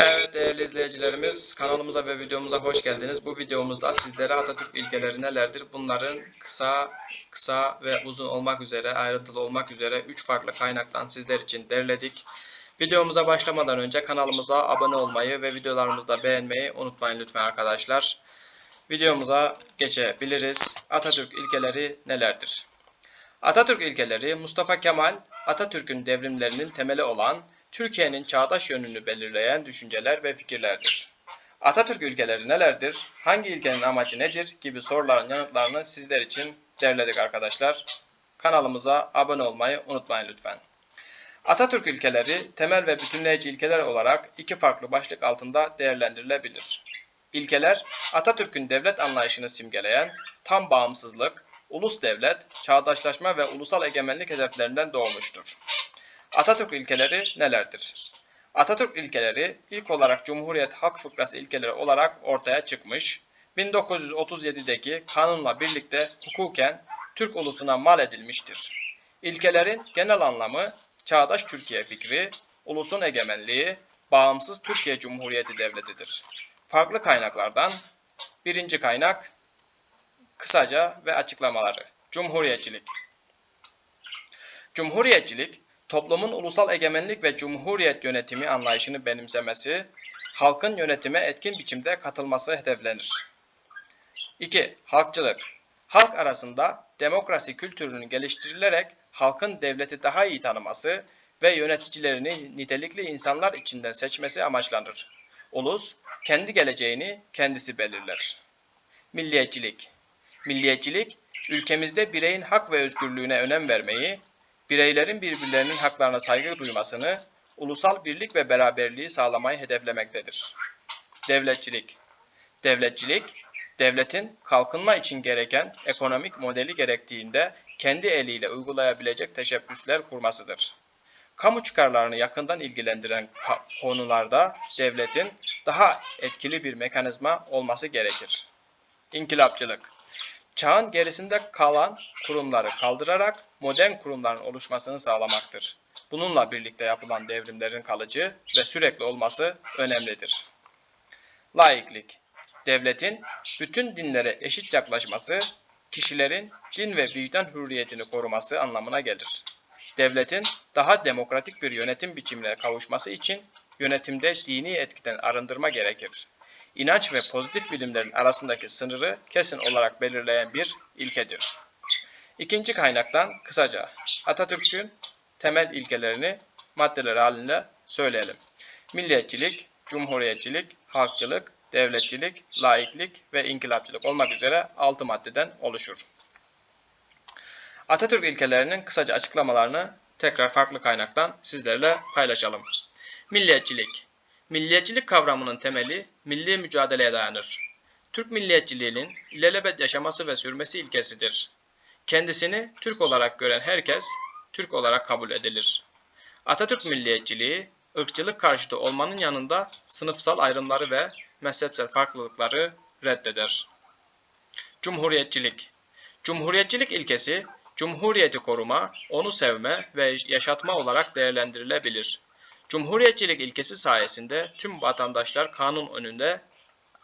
Evet değerli izleyicilerimiz kanalımıza ve videomuza hoş geldiniz. Bu videomuzda sizlere Atatürk ilkeleri nelerdir? Bunların kısa, kısa ve uzun olmak üzere, ayrıntılı olmak üzere 3 farklı kaynaktan sizler için derledik. Videomuza başlamadan önce kanalımıza abone olmayı ve videolarımızı da beğenmeyi unutmayın lütfen arkadaşlar. Videomuza geçebiliriz. Atatürk ilkeleri nelerdir? Atatürk ilkeleri Mustafa Kemal Atatürk'ün devrimlerinin temeli olan Türkiye'nin çağdaş yönünü belirleyen düşünceler ve fikirlerdir. Atatürk ilkeleri nelerdir? Hangi ilkenin amacı nedir? gibi soruların yanıtlarını sizler için derledik arkadaşlar. Kanalımıza abone olmayı unutmayın lütfen. Atatürk ilkeleri temel ve bütünleyici ilkeler olarak iki farklı başlık altında değerlendirilebilir. İlkeler Atatürk'ün devlet anlayışını simgeleyen tam bağımsızlık, ulus devlet, çağdaşlaşma ve ulusal egemenlik hedeflerinden doğmuştur. Atatürk ilkeleri nelerdir? Atatürk ilkeleri ilk olarak Cumhuriyet Halk Fıkrası ilkeleri olarak ortaya çıkmış, 1937'deki kanunla birlikte hukuken Türk ulusuna mal edilmiştir. İlkelerin genel anlamı çağdaş Türkiye fikri, ulusun egemenliği, bağımsız Türkiye Cumhuriyeti Devleti'dir. Farklı kaynaklardan birinci kaynak kısaca ve açıklamaları. Cumhuriyetçilik. Cumhuriyetçilik, toplumun ulusal egemenlik ve cumhuriyet yönetimi anlayışını benimsemesi, halkın yönetime etkin biçimde katılması hedeflenir. 2. Halkçılık. Halk arasında demokrasi kültürünün geliştirilerek halkın devleti daha iyi tanıması ve yöneticilerini nitelikli insanlar içinden seçmesi amaçlanır. Ulus, kendi geleceğini kendisi belirler. Milliyetçilik. Milliyetçilik, ülkemizde bireyin hak ve özgürlüğüne önem vermeyi, bireylerin birbirlerinin haklarına saygı duymasını, ulusal birlik ve beraberliği sağlamayı hedeflemektedir. Devletçilik Devletçilik, devletin kalkınma için gereken ekonomik modeli gerektiğinde kendi eliyle uygulayabilecek teşebbüsler kurmasıdır. Kamu çıkarlarını yakından ilgilendiren konularda devletin daha etkili bir mekanizma olması gerekir. İnkılapçılık Çağın gerisinde kalan kurumları kaldırarak modern kurumların oluşmasını sağlamaktır. Bununla birlikte yapılan devrimlerin kalıcı ve sürekli olması önemlidir. Laiklik Devletin bütün dinlere eşit yaklaşması, kişilerin din ve vicdan hürriyetini koruması anlamına gelir. Devletin daha demokratik bir yönetim biçimine kavuşması için yönetimde dini etkiden arındırma gerekir inanç ve pozitif bilimlerin arasındaki sınırı kesin olarak belirleyen bir ilkedir. İkinci kaynaktan kısaca Atatürk'ün temel ilkelerini maddeler halinde söyleyelim. Milliyetçilik, cumhuriyetçilik, halkçılık, devletçilik, laiklik ve inkılapçılık olmak üzere 6 maddeden oluşur. Atatürk ilkelerinin kısaca açıklamalarını tekrar farklı kaynaktan sizlerle paylaşalım. Milliyetçilik Milliyetçilik kavramının temeli milli mücadeleye dayanır. Türk milliyetçiliğinin ilelebet yaşaması ve sürmesi ilkesidir. Kendisini Türk olarak gören herkes Türk olarak kabul edilir. Atatürk milliyetçiliği ırkçılık karşıtı olmanın yanında sınıfsal ayrımları ve mezhepsel farklılıkları reddeder. Cumhuriyetçilik Cumhuriyetçilik ilkesi, cumhuriyeti koruma, onu sevme ve yaşatma olarak değerlendirilebilir. Cumhuriyetçilik ilkesi sayesinde tüm vatandaşlar kanun önünde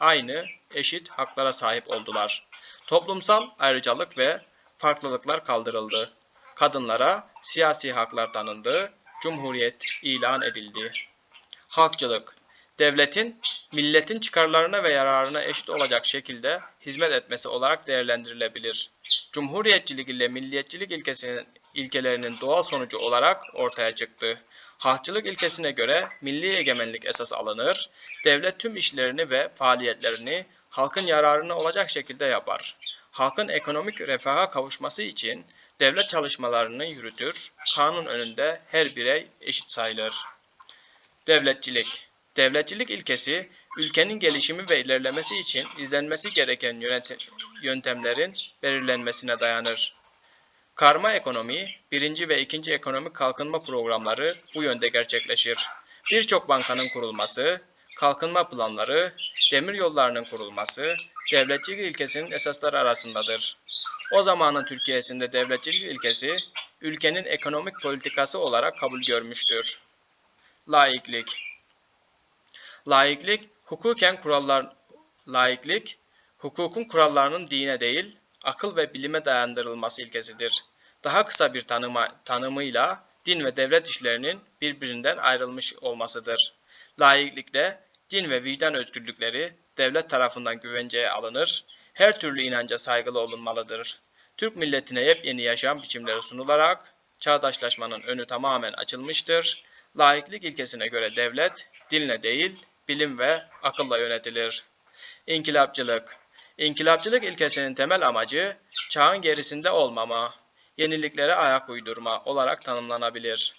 aynı eşit haklara sahip oldular. Toplumsal ayrıcalık ve farklılıklar kaldırıldı. Kadınlara siyasi haklar tanındı. Cumhuriyet ilan edildi. Halkçılık devletin milletin çıkarlarına ve yararına eşit olacak şekilde hizmet etmesi olarak değerlendirilebilir. Cumhuriyetçilik ile milliyetçilik ilkesinin, ilkelerinin doğal sonucu olarak ortaya çıktı. Halkçılık ilkesine göre milli egemenlik esas alınır, devlet tüm işlerini ve faaliyetlerini halkın yararına olacak şekilde yapar. Halkın ekonomik refaha kavuşması için devlet çalışmalarını yürütür, kanun önünde her birey eşit sayılır. Devletçilik Devletçilik ilkesi, ülkenin gelişimi ve ilerlemesi için izlenmesi gereken yöntemlerin belirlenmesine dayanır. Karma ekonomi, birinci ve ikinci ekonomik kalkınma programları bu yönde gerçekleşir. Birçok bankanın kurulması, kalkınma planları, demir yollarının kurulması, devletçilik ilkesinin esasları arasındadır. O zamanın Türkiye'sinde devletçilik ilkesi, ülkenin ekonomik politikası olarak kabul görmüştür. Laiklik Laiklik, hukuken kurallar laiklik, hukukun kurallarının dine değil, akıl ve bilime dayandırılması ilkesidir. Daha kısa bir tanıma, tanımıyla din ve devlet işlerinin birbirinden ayrılmış olmasıdır. Laiklikte din ve vicdan özgürlükleri devlet tarafından güvenceye alınır, her türlü inanca saygılı olunmalıdır. Türk milletine yepyeni yaşam biçimleri sunularak çağdaşlaşmanın önü tamamen açılmıştır. Laiklik ilkesine göre devlet dinle değil, bilim ve akılla yönetilir. İnkılapçılık İnkılapçılık ilkesinin temel amacı çağın gerisinde olmama, yeniliklere ayak uydurma olarak tanımlanabilir.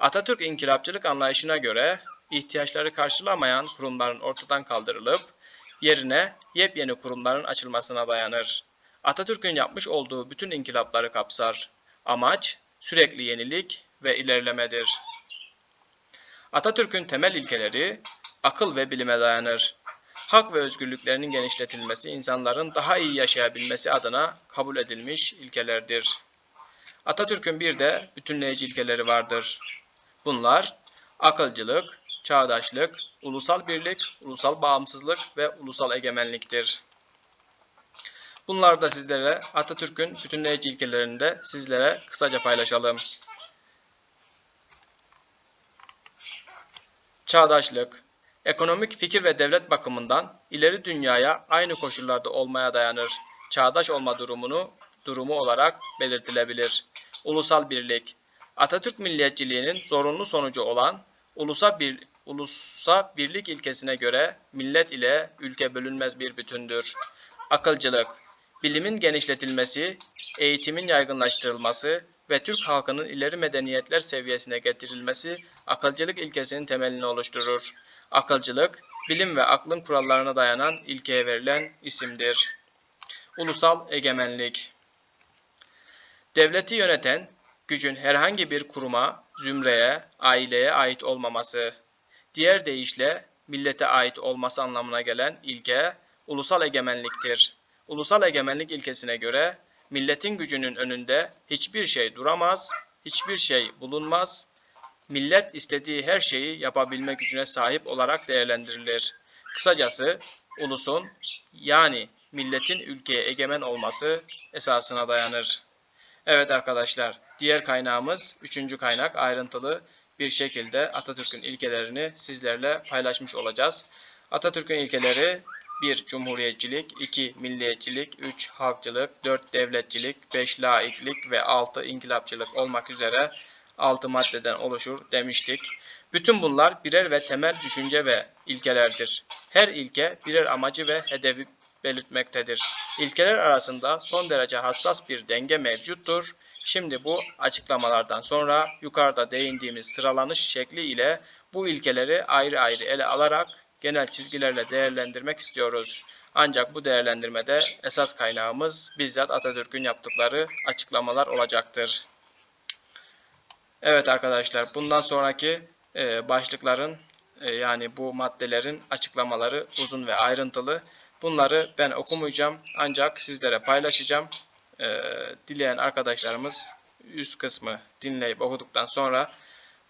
Atatürk inkılapçılık anlayışına göre ihtiyaçları karşılamayan kurumların ortadan kaldırılıp yerine yepyeni kurumların açılmasına dayanır. Atatürk'ün yapmış olduğu bütün inkılapları kapsar. Amaç sürekli yenilik ve ilerlemedir. Atatürk'ün temel ilkeleri akıl ve bilime dayanır. Hak ve özgürlüklerinin genişletilmesi insanların daha iyi yaşayabilmesi adına kabul edilmiş ilkelerdir. Atatürk'ün bir de bütünleyici ilkeleri vardır. Bunlar akılcılık, çağdaşlık, ulusal birlik, ulusal bağımsızlık ve ulusal egemenliktir. Bunları da sizlere Atatürk'ün bütünleyici ilkelerini de sizlere kısaca paylaşalım. Çağdaşlık, ekonomik fikir ve devlet bakımından ileri dünyaya aynı koşullarda olmaya dayanır. Çağdaş olma durumunu durumu olarak belirtilebilir. Ulusal birlik, Atatürk milliyetçiliğinin zorunlu sonucu olan ulusal bir ulusa birlik ilkesine göre millet ile ülke bölünmez bir bütündür. Akılcılık, bilimin genişletilmesi, eğitimin yaygınlaştırılması ve Türk halkının ileri medeniyetler seviyesine getirilmesi akılcılık ilkesinin temelini oluşturur. Akılcılık, bilim ve aklın kurallarına dayanan ilkeye verilen isimdir. Ulusal egemenlik Devleti yöneten gücün herhangi bir kuruma, zümreye, aileye ait olmaması. Diğer deyişle millete ait olması anlamına gelen ilke ulusal egemenliktir. Ulusal egemenlik ilkesine göre milletin gücünün önünde hiçbir şey duramaz, hiçbir şey bulunmaz. Millet istediği her şeyi yapabilme gücüne sahip olarak değerlendirilir. Kısacası ulusun yani milletin ülkeye egemen olması esasına dayanır. Evet arkadaşlar, diğer kaynağımız üçüncü kaynak ayrıntılı bir şekilde Atatürk'ün ilkelerini sizlerle paylaşmış olacağız. Atatürk'ün ilkeleri 1. Cumhuriyetçilik 2. Milliyetçilik 3. Halkçılık 4. Devletçilik 5. Laiklik ve 6. İnkılapçılık olmak üzere 6 maddeden oluşur demiştik. Bütün bunlar birer ve temel düşünce ve ilkelerdir. Her ilke birer amacı ve hedefi belirtmektedir. İlkeler arasında son derece hassas bir denge mevcuttur. Şimdi bu açıklamalardan sonra yukarıda değindiğimiz sıralanış şekli ile bu ilkeleri ayrı ayrı ele alarak genel çizgilerle değerlendirmek istiyoruz. Ancak bu değerlendirmede esas kaynağımız bizzat Atatürk'ün yaptıkları açıklamalar olacaktır. Evet arkadaşlar bundan sonraki e, başlıkların e, yani bu maddelerin açıklamaları uzun ve ayrıntılı. Bunları ben okumayacağım ancak sizlere paylaşacağım. Ee, dileyen arkadaşlarımız üst kısmı dinleyip okuduktan sonra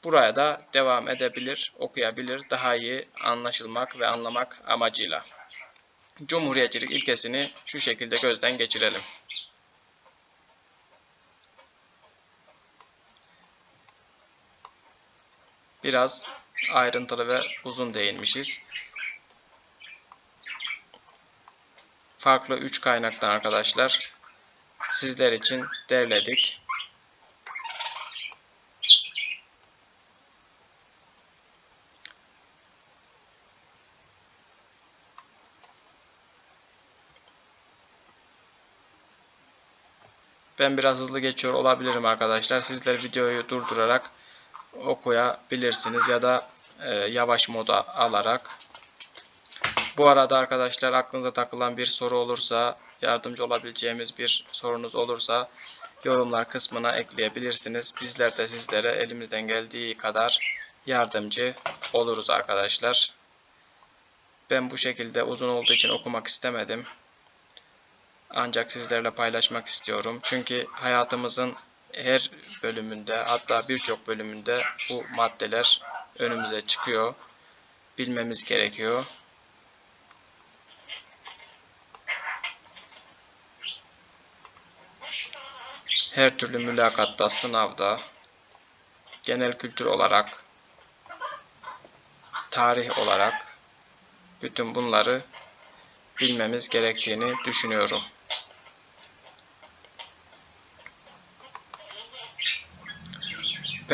buraya da devam edebilir, okuyabilir, daha iyi anlaşılmak ve anlamak amacıyla. Cumhuriyetçilik ilkesini şu şekilde gözden geçirelim. Biraz ayrıntılı ve uzun değinmişiz. farklı 3 kaynaktan arkadaşlar sizler için derledik. Ben biraz hızlı geçiyor olabilirim arkadaşlar. Sizler videoyu durdurarak okuyabilirsiniz ya da e, yavaş moda alarak bu arada arkadaşlar aklınıza takılan bir soru olursa, yardımcı olabileceğimiz bir sorunuz olursa yorumlar kısmına ekleyebilirsiniz. Bizler de sizlere elimizden geldiği kadar yardımcı oluruz arkadaşlar. Ben bu şekilde uzun olduğu için okumak istemedim. Ancak sizlerle paylaşmak istiyorum. Çünkü hayatımızın her bölümünde hatta birçok bölümünde bu maddeler önümüze çıkıyor bilmemiz gerekiyor. Her türlü mülakatta, sınavda, genel kültür olarak, tarih olarak bütün bunları bilmemiz gerektiğini düşünüyorum.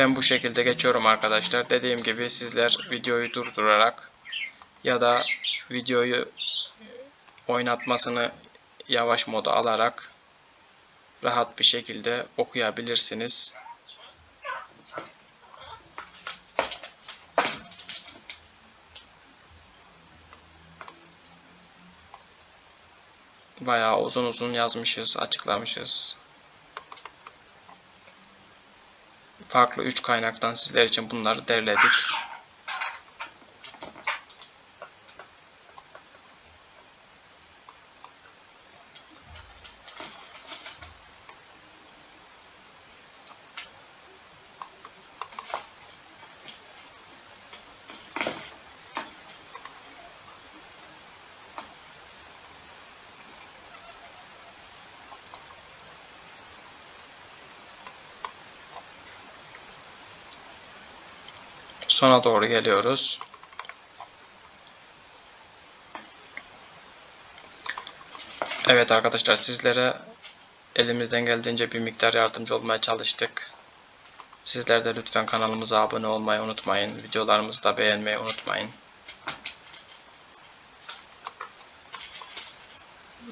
Ben bu şekilde geçiyorum arkadaşlar. Dediğim gibi sizler videoyu durdurarak ya da videoyu oynatmasını yavaş moda alarak rahat bir şekilde okuyabilirsiniz. Bayağı uzun uzun yazmışız, açıklamışız. Farklı üç kaynaktan sizler için bunları derledik. Sona doğru geliyoruz. Evet arkadaşlar sizlere elimizden geldiğince bir miktar yardımcı olmaya çalıştık. Sizler de lütfen kanalımıza abone olmayı unutmayın. Videolarımızı da beğenmeyi unutmayın.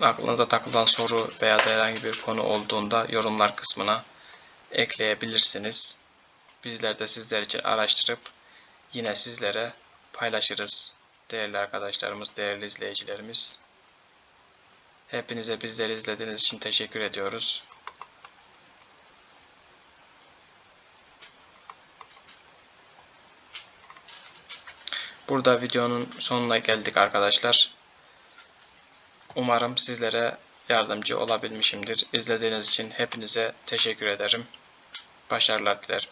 Aklınıza takılan soru veya da herhangi bir konu olduğunda yorumlar kısmına ekleyebilirsiniz. Bizler de sizler için araştırıp yine sizlere paylaşırız. Değerli arkadaşlarımız, değerli izleyicilerimiz. Hepinize bizleri izlediğiniz için teşekkür ediyoruz. Burada videonun sonuna geldik arkadaşlar. Umarım sizlere yardımcı olabilmişimdir. İzlediğiniz için hepinize teşekkür ederim. Başarılar dilerim.